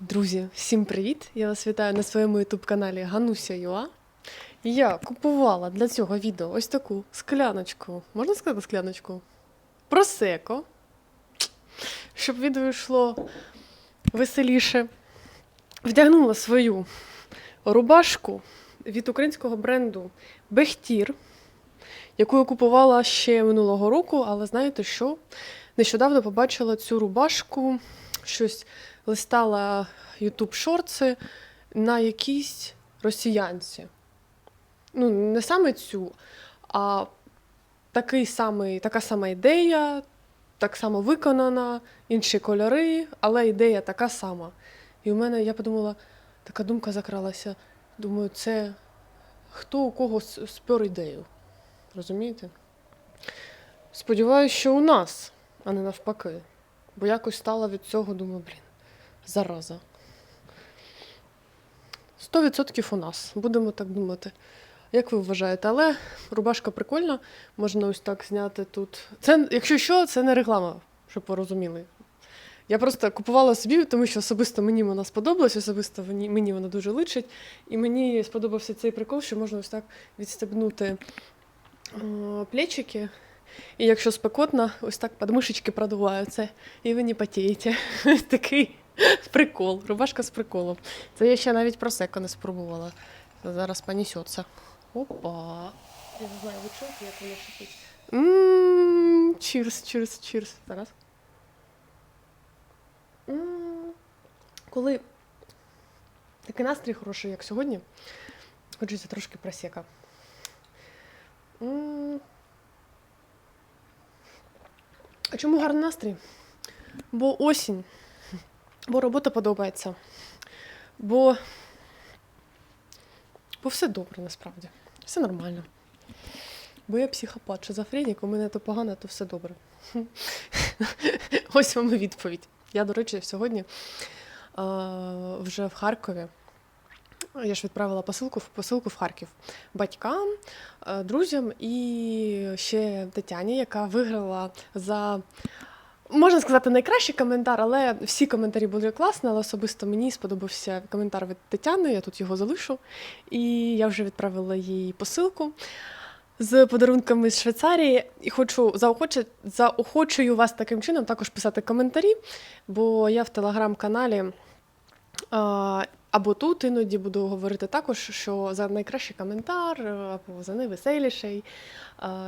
Друзі, всім привіт! Я вас вітаю на своєму ютуб-каналі Гануся Юа. Я купувала для цього відео ось таку скляночку. Можна сказати скляночку? Просеко. Щоб відео йшло веселіше. Вдягнула свою рубашку від українського бренду Бехтір, яку я купувала ще минулого року, але знаєте що? Нещодавно побачила цю рубашку, щось листала YouTube шорти на якійсь росіянці. Ну, не саме цю, а такий самий, така сама ідея, так само виконана, інші кольори, але ідея така сама. І у мене я подумала, така думка закралася. Думаю, це хто у кого спер ідею. Розумієте? Сподіваюся, що у нас, а не навпаки. Бо якось стала від цього, думаю, блін, зараза. 100% у нас, будемо так думати. Як ви вважаєте? Але рубашка прикольна, можна ось так зняти тут. Це, якщо що, це не реклама, щоб ви розуміли. Я просто купувала собі, тому що особисто мені вона сподобалась, особисто мені, вона дуже личить. І мені сподобався цей прикол, що можна ось так відстебнути плечики. І якщо спекотно, ось так подмишечки продуваються, і ви не потієте. Такий прикол, рубашка з приколом. Це я ще навіть просеко не спробувала. Зараз понесеться. Опа. Я не знаю, ви чуєте, як воно шипить. Ммм, чірс, чірс, чірс. Зараз. Коли такий настрій хороший, як сьогодні, хочеться трошки просека. М. А чому гарний настрій? Бо осінь, бо робота подобається, бо, бо все добре насправді, все нормально. Бо я психопат, шизофренік, у мене то погано, то все добре. Ось вам і відповідь. Я, до речі, сьогодні а, вже в Харкові. Я ж відправила посилку, посилку в Харків батькам, е, друзям і ще Тетяні, яка виграла за. Можна сказати, найкращий коментар, але всі коментарі були класні, але особисто мені сподобався коментар від Тетяни, я тут його залишу. І я вже відправила їй посилку з подарунками з Швейцарії. І хочу заохочу, заохочую вас таким чином також писати коментарі, бо я в телеграм-каналі. Або тут іноді буду говорити також, що за найкращий коментар або за найвеселіший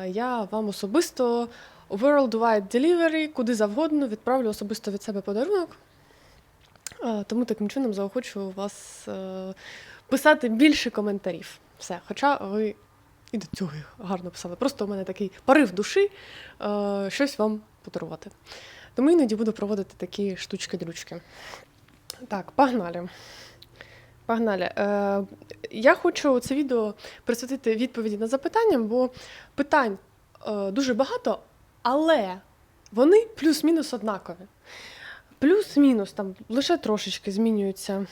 я вам особисто Worldwide Delivery, куди завгодно відправлю особисто від себе подарунок. Е, Тому таким чином заохочую вас е, писати більше коментарів. Все, хоча ви і до цього гарно писали. Просто у мене такий порив душі е, щось вам подарувати. Тому іноді буду проводити такі штучки-дрючки. Так, погнали. Погнали. Е, я хочу це відео присвятити відповіді на запитання, бо питань е, дуже багато, але вони плюс-мінус однакові. Плюс-мінус там лише трошечки змінюється,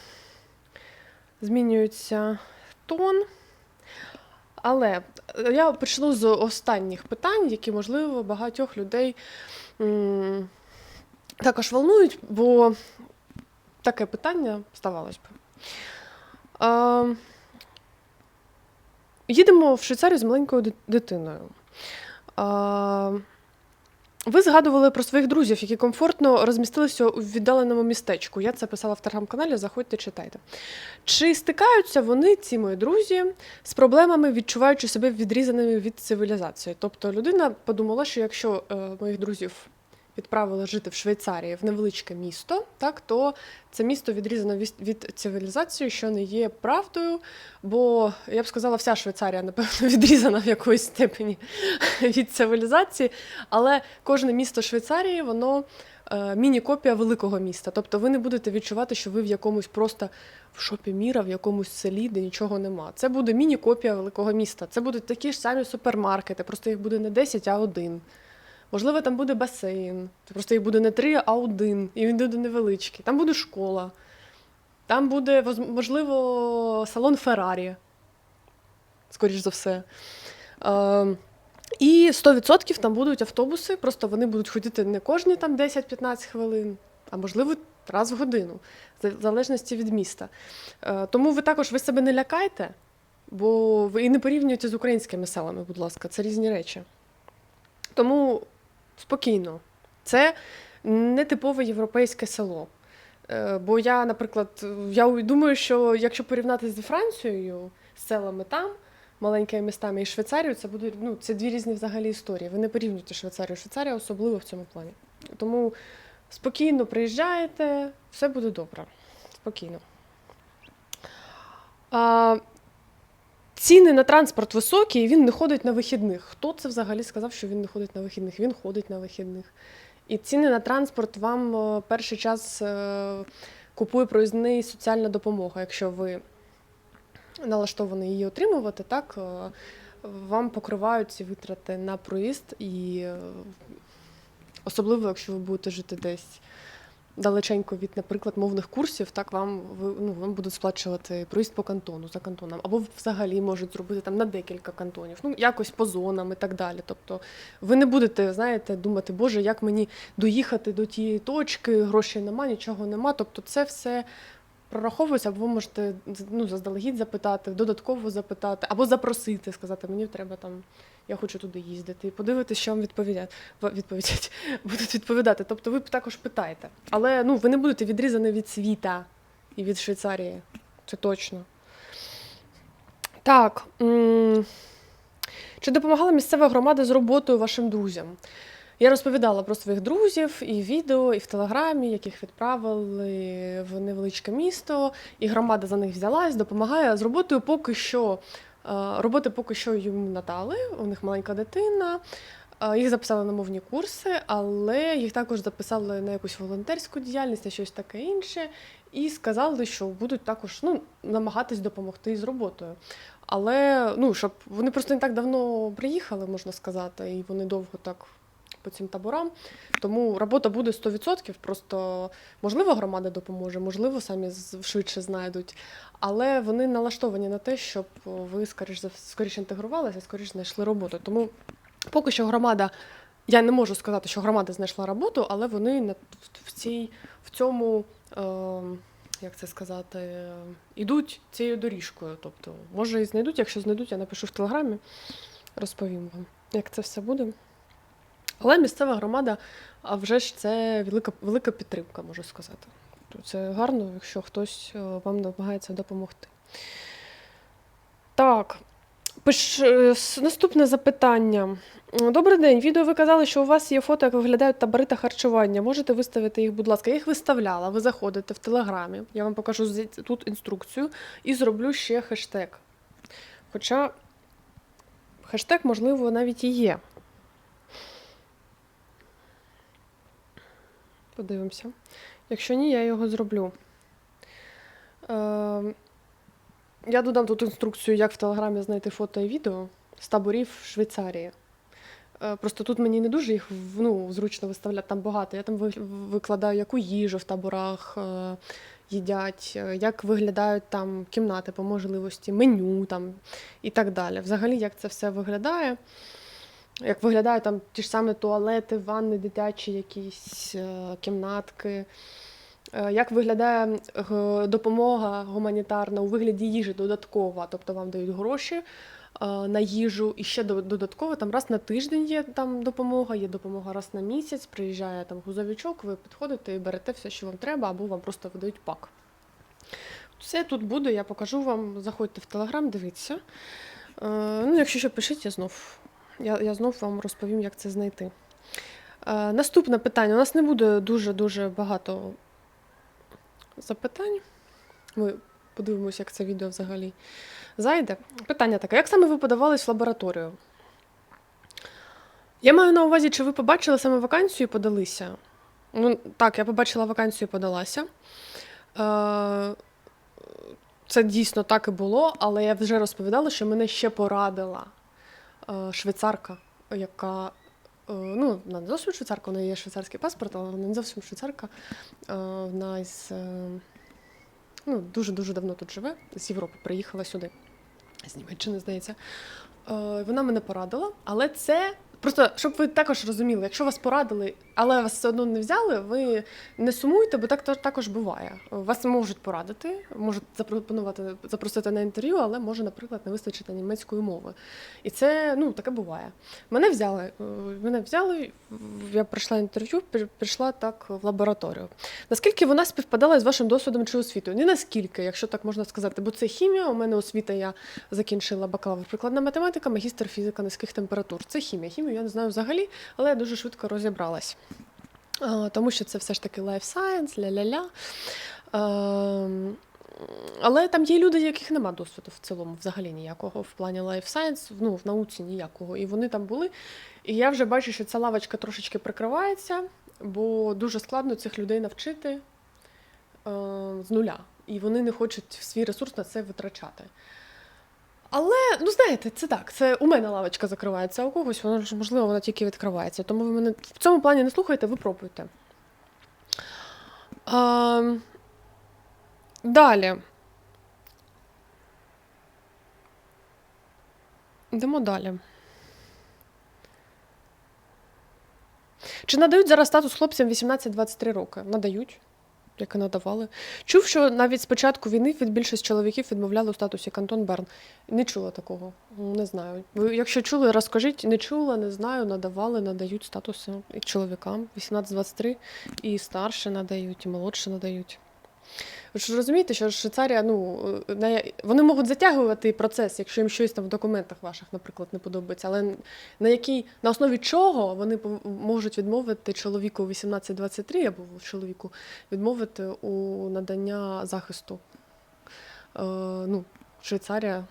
змінюється тон. Але я почну з останніх питань, які, можливо, багатьох людей м, також волнують, бо таке питання ставалось би. Е, їдемо в Швейцарію з маленькою дитиною. Ви згадували про своїх друзів, які комфортно розмістилися у віддаленому містечку. Я це писала в телеграм-каналі, заходьте, читайте. Чи стикаються вони, ці мої друзі, з проблемами, відчуваючи себе відрізаними від цивілізації? Тобто людина подумала, що якщо е, моїх друзів відправили жити в Швейцарії в невеличке місто, так то це місто відрізано від, від цивілізації, що не є правдою. Бо я б сказала, вся Швейцарія, напевно, відрізана в якоїсь степені від цивілізації, але кожне місто Швейцарії, воно. е, Міні-копія великого міста. Тобто ви не будете відчувати, що ви в якомусь просто в шопі міра, в якомусь селі, де нічого нема. Це буде міні-копія великого міста. Це будуть такі ж самі супермаркети, просто їх буде не 10, а один. Можливо, там буде басейн. Просто їх буде не три, а один. І він буде невеличкий. Там буде школа. Там буде, можливо, салон Феррарі. Скоріш за все. Е, і 100% там будуть автобуси, просто вони будуть ходити не кожні там 10-15 хвилин, а можливо раз в годину, в залежності від міста. Е, Тому ви також ви себе не лякайте, бо ви і не порівнюєте з українськими селами, будь ласка, це різні речі. Тому спокійно. Це не типове європейське село. Е, Бо я, наприклад, я думаю, що якщо порівняти з Францією, з селами там, маленькими містами і Швейцарією, це буде ну, це дві різні взагалі історії. Ви не порівнюєте Швейцарію. Швейцарія особливо в цьому плані. Тому спокійно приїжджаєте, все буде добре. Спокійно. А, ціни на транспорт високі, і він не ходить на вихідних. Хто це взагалі сказав, що він не ходить на вихідних? Він ходить на вихідних. І ціни на транспорт вам е, перший час е, купує проїзний соціальна допомога. Якщо ви налаштовані її отримувати, так е, вам покривають ці витрати на проїзд, і особливо, якщо ви будете жити десь далеченько від, наприклад, мовних курсів, так вам ну, вам будуть сплачувати проїзд по кантону за кантоном, або взагалі можуть зробити там на декілька кантонів, ну якось по зонам і так далі. Тобто ви не будете, знаєте, думати, Боже, як мені доїхати до тієї точки, грошей нема, нічого нема. Тобто, це все. Прораховується, або ви можете ну, заздалегідь запитати, додатково запитати, або запросити, сказати, мені треба там, я хочу туди їздити, і подивитися, що вам відповідять, відповідять, будуть відповідати. Тобто ви також питаєте. Але ну, ви не будете відрізані від світа і від Швейцарії. Це точно. Так. Чи допомагала місцева громада з роботою вашим друзям? Я розповідала про своїх друзів і відео, і в телеграмі, яких відправили в невеличке місто, і громада за них взялась, допомагає з роботою поки що. е, Роботи поки що їм надали, у них маленька дитина. е, Їх записали на мовні курси, але їх також записали на якусь волонтерську діяльність, на щось таке інше, і сказали, що будуть також ну, намагатись допомогти з роботою. Але ну, щоб вони просто не так давно приїхали, можна сказати, і вони довго так по цим таборам. Тому робота буде 100%, просто можливо, громада допоможе, можливо, самі швидше знайдуть. Але вони налаштовані на те, щоб ви скоріш за скоріше інтегрувалися, скоріш знайшли роботу. Тому поки що громада, я не можу сказати, що громада знайшла роботу, але вони в цій в цьому. Е, як це сказати, ідуть цією доріжкою. Тобто, може, і знайдуть, якщо знайдуть, я напишу в телеграмі, розповім вам, як це все буде. Але місцева громада, а вже ж це велика, велика підтримка, можу сказати. Це гарно, якщо хтось е, вам намагається допомогти. Так, пиш, е, наступне запитання. Добрий день. Відео ви казали, що у вас є фото, як виглядають табори та харчування. Можете виставити їх, будь ласка. Я їх виставляла. Ви заходите в телеграмі. Я вам покажу тут інструкцію і зроблю ще хештег. Хоча хештег, можливо, навіть і є. Подивимося. Якщо ні, я його зроблю. Е, я додам тут інструкцію, як в Телеграмі знайти фото і відео з таборів в Швейцарії. Е, Просто тут мені не дуже їх ну, зручно виставляти, там багато. Я там викладаю, яку їжу в таборах е, їдять, е, як виглядають там кімнати по можливості, меню там і так далі. Взагалі, як це все виглядає. Як виглядають там ті ж самі туалети, ванни, дитячі якісь е, кімнатки. Е, Як виглядає допомога гуманітарна у вигляді їжі додаткова, тобто вам дають гроші е, на їжу, і ще додатково там раз на тиждень є там допомога, є допомога раз на місяць, приїжджає там грузовичок, ви підходите і берете все, що вам треба, або вам просто видають пак. Все тут буде, я покажу вам. Заходьте в Телеграм, дивіться. Ну, якщо що, пишіть, я знов. Я, я знов вам розповім, як це знайти. Е, наступне питання. У нас не буде дуже-дуже багато запитань. Ми подивимося, як це відео взагалі зайде. Питання таке: як саме ви подавались в лабораторію? Я маю на увазі, чи ви побачили саме вакансію і подалися? Ну, так, я побачила вакансію і подалася. Е, Це дійсно так і було, але я вже розповідала, що мене ще порадила швейцарка, яка. е, Ну, вона не зовсім швейцарка, вона є швейцарський паспорт, але вона не зовсім швейцарка. Е, Вона е, ну, дуже-дуже давно тут живе, з Європи приїхала сюди, з Німеччини, здається. Е, Вона мене порадила, але це Просто щоб ви також розуміли, якщо вас порадили, але вас все одно не взяли, ви не сумуйте, бо так також буває. Вас можуть порадити, можуть запропонувати запросити на інтерв'ю, але може, наприклад, не вистачити німецької мови. І це ну таке буває. Мене взяли. е, Мене взяли. Я пройшла інтерв'ю, пішла так в лабораторію. Наскільки вона співпадала з вашим досвідом чи освітою? Не наскільки, якщо так можна сказати, бо це хімія. У мене освіта, я закінчила бакалавр прикладна математика, магістр фізика низьких температур. Це хімія. Хімію я не знаю взагалі, але я дуже швидко розібралась. А, Тому що це все ж таки life science, ля-ля-ля. Ем, Але там є люди, яких нема досвіду в цілому, взагалі ніякого в плані life science, ну, в науці ніякого. І вони там були. І я вже бачу, що ця лавочка трошечки прикривається, бо дуже складно цих людей навчити е, з нуля. І вони не хочуть свій ресурс на це витрачати. Але, ну знаєте, це так. Це у мене лавочка закривається, а у когось вона ж, можливо, вона тільки відкривається. Тому ви мене в цьому плані не слухайте, ви пробуйте. А, далі. Йдемо далі. Чи надають зараз статус хлопцям 18-23 роки? Надають, як і надавали. Чув, що навіть з початку війни від більшість чоловіків відмовляли у статусі Кантон Берн. Не чула такого. Не знаю. Ви, якщо чули, розкажіть. Не чула, не знаю, надавали, надають статуси і чоловікам 18-23, і старше надають, і молодше надають. Ви ж розумієте, що Швейцарія, ну, е, на- вони можуть затягувати процес, якщо їм щось там в документах ваших, наприклад, не подобається. Але на якій, на основі чого вони можуть відмовити чоловіку 18-23 або чоловіку відмовити у надання захисту? Е, ну, Швейцарія,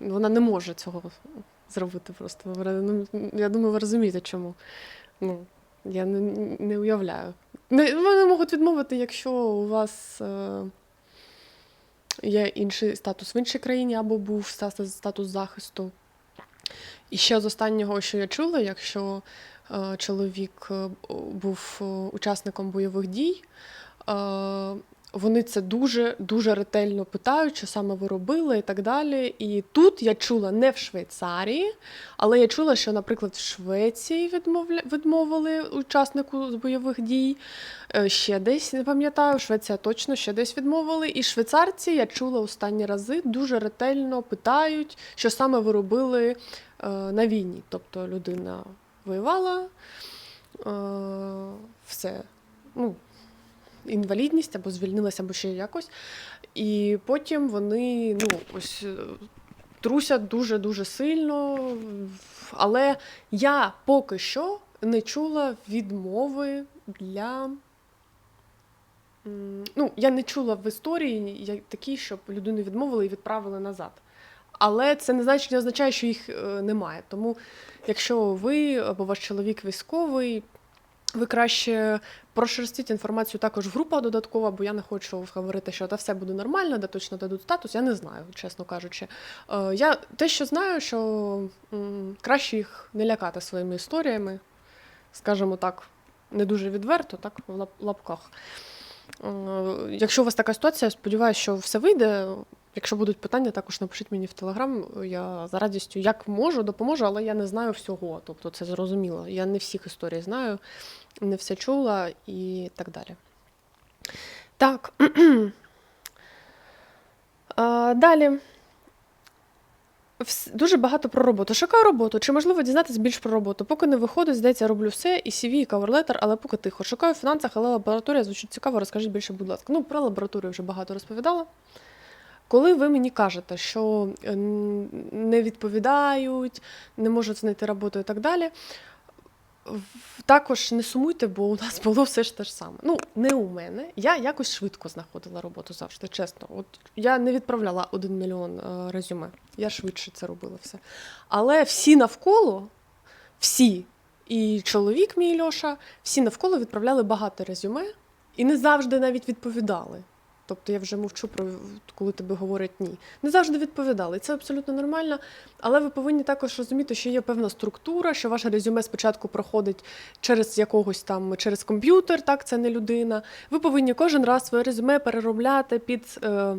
вона не може цього зробити просто. Ну, я думаю, ви розумієте, чому. Ну, я не, не уявляю. Не, вони можуть відмовити, якщо у вас е, є інший статус в іншій країні, або був статус, статус захисту. І ще з останнього, що я чула, якщо е, чоловік е, був е, учасником бойових дій, е, вони це дуже дуже ретельно питають, що саме ви робили і так далі. І тут я чула не в Швейцарії, але я чула, що, наприклад, в Швеції відмовля... відмовили учаснику з бойових дій. Е, Ще десь не пам'ятаю, Швеція точно ще десь відмовили. І швейцарці, я чула останні рази, дуже ретельно питають, що саме ви робили е, на війні. Тобто людина воювала, е, все. Ну, інвалідність або звільнилася, або ще якось. І потім вони ну, ось е, трусять дуже-дуже сильно. Але я поки що не чула відмови для. Ну, я не чула в історії такі, щоб людину відмовили і відправили назад. Але це не значить, не означає, що їх е, немає. Тому, якщо ви або ваш чоловік військовий, ви краще прошерстіть інформацію також в групах додатково, бо я не хочу говорити, що та все буде нормально, де точно дадуть статус. Я не знаю, чесно кажучи. Е, Я те, що знаю, що краще їх не лякати своїми історіями, скажімо так, не дуже відверто, так в лапках. Е, Якщо у вас така ситуація, сподіваюся, що все вийде. Якщо будуть питання, також напишіть мені в Телеграм. Я за радістю як можу, допоможу, але я не знаю всього. Тобто це зрозуміло. Я не всіх історій знаю, не все чула і так далі. Так. А, Далі. Дуже багато про роботу. Шукаю роботу. Чи можливо дізнатися більш про роботу? Поки не виходить, здається, роблю все, і CV, і каверлетер, але поки тихо. Шукаю в фінансах, але лабораторія звучить цікаво. Розкажіть більше, будь ласка. Ну, про лабораторію вже багато розповідала. Коли ви мені кажете, що е, не відповідають, не можуть знайти роботу і так далі, також не сумуйте, бо у нас було все ж те ж саме. Ну, не у мене. Я якось швидко знаходила роботу завжди, чесно. От я не відправляла один мільйон е, резюме. Я швидше це робила все. Але всі навколо, всі, і чоловік мій Льоша, всі навколо відправляли багато резюме і не завжди навіть відповідали. Тобто я вже мовчу про коли тобі говорять ні. Не завжди відповідали. Це абсолютно нормально. Але ви повинні також розуміти, що є певна структура, що ваше резюме спочатку проходить через якогось там через комп'ютер, так це не людина. Ви повинні кожен раз своє резюме переробляти під е,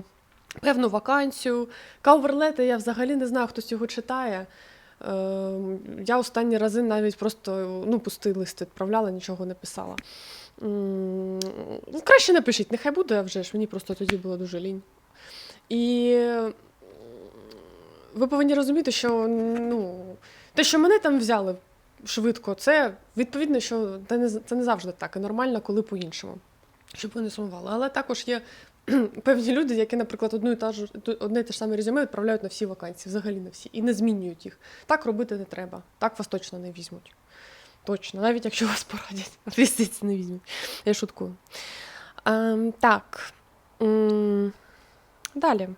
певну вакансію. Кауверлети, я взагалі не знаю, хтось його читає. Е, я останні рази навіть просто ну, пустий лист відправляла, нічого не писала. Ну, Краще напишіть, нехай буде, вже ж мені просто тоді було дуже лінь. І ви повинні розуміти, що ну, те, що мене там взяли швидко, це відповідно, що не, це не завжди так, і нормально, коли по-іншому. Щоб ви не сумували. Але також є певні люди, які, наприклад, одну і та ж одне і те ж саме резюме відправляють на всі вакансії, взагалі на всі, і не змінюють їх. Так робити не треба. Так вас точно не візьмуть. Точно, навіть якщо вас порадять, відповісти не візьмуть. Я шуткую. Ем, так. Далі.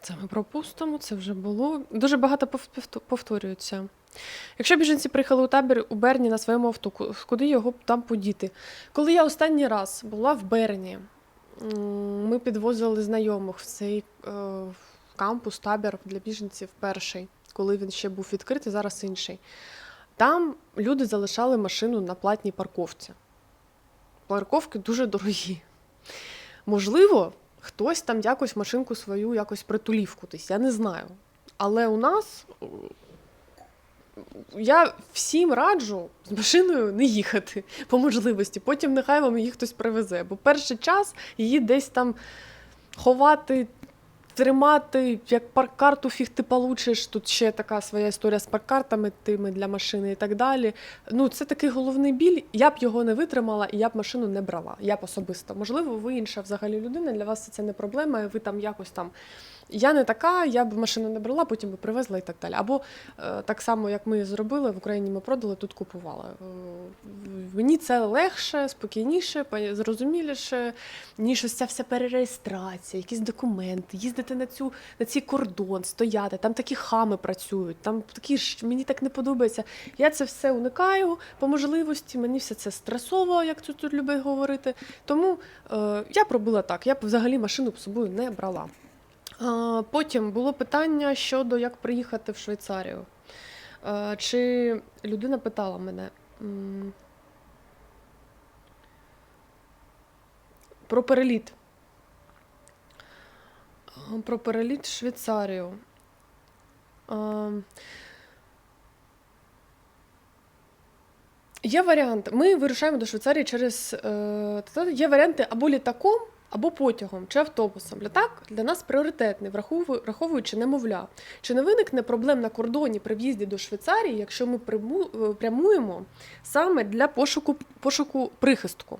Це ми пропустимо, це вже було. Дуже багато пов- повторюється. Якщо біженці приїхали у табір у Берні на своєму авто, куди його там подіти? Коли я останній раз була в Берні, ми підвозили знайомих в цей е, кампус, табір для біженців перший, коли він ще був відкритий, зараз інший. Там люди залишали машину на платній парковці. Парковки дуже дорогі. Можливо, хтось там якось машинку свою якось притулів кудись, я не знаю. Але у нас я всім раджу з машиною не їхати по можливості. Потім нехай вам її хтось привезе. Бо перший час її десь там ховати, тримати, як паркарту фіг ти получиш. Тут ще така своя історія з паркартами тими для машини і так далі. Ну, це такий головний біль. Я б його не витримала і я б машину не брала. Я б особисто. Можливо, ви інша взагалі людина, для вас це не проблема, і ви там якось там. Я не така, я б машину не брала, потім би привезла і так далі. Або е, так само, як ми зробили, в Україні ми продали, тут купували. Е, мені це легше, спокійніше, зрозуміліше, ніж ось ця вся перереєстрація, якісь документи, їздити на цю на цей кордон, стояти. Там такі хами працюють, там такі ж мені так не подобається. Я це все уникаю по можливості. Мені все це стресово, як тут, люблять говорити. Тому е, я пробила так. Я б взагалі машину з собою не брала. Потім було питання щодо як приїхати в Швейцарію. Чи людина питала мене про переліт. Про переліт в Швейцарію. Є варіант. Ми вирушаємо до Швейцарії через. Е, є варіанти або літаком, або потягом чи автобусом. Літак для нас пріоритетний, враховуючи немовля. Чи не виникне проблем на кордоні при в'їзді до Швейцарії, якщо ми е, прямуємо саме для пошуку, пошуку прихистку?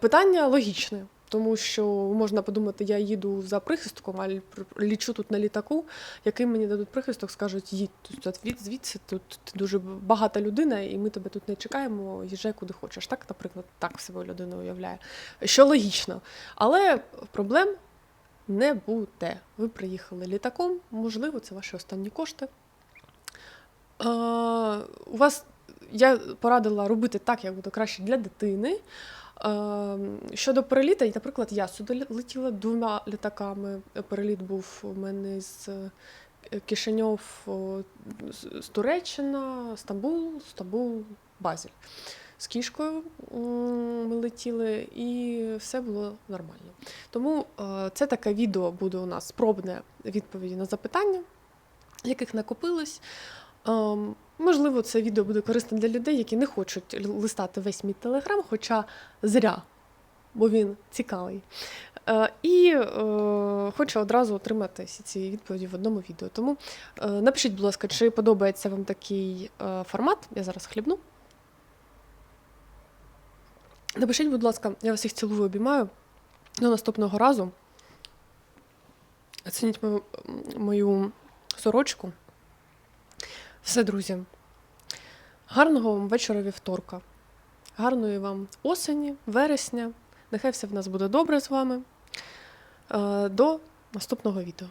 Питання логічне, тому що можна подумати, я їду за прихистком, а лі- лічу тут на літаку, який мені дадуть прихисток, скажуть, їдь тут звідси, тут ти дуже багата людина, і ми тебе тут не чекаємо, їжджай куди хочеш. Так, наприклад, так себе людина уявляє. Що логічно. Але проблем не буде. Ви приїхали літаком, можливо, це ваші останні кошти. У вас я порадила робити так, як буде краще для дитини. Е, Щодо переліта, наприклад, я сюди летіла двома літаками. Переліт був у мене з е, Кишиньов, з- Туреччина, Стамбул, Стамбул, Базіль. З кішкою ми летіли, і все було нормально. Тому е, це таке відео буде у нас пробне відповіді на запитання, яких накопилось. Можливо, це відео буде корисне для людей, які не хочуть листати весь мій телеграм, хоча зря, бо він цікавий. Е, і е, хочу одразу отримати всі ці відповіді в одному відео. Тому е, напишіть, будь ласка, чи подобається вам такий формат. Я зараз хлібну. Напишіть, будь ласка, я вас всіх цілую, обіймаю. До наступного разу. Оцініть мою, мою сорочку. Все, друзі. Гарного вам вечора вівторка. Гарної вам осені, вересня. Нехай все в нас буде добре з вами. Е, До наступного відео.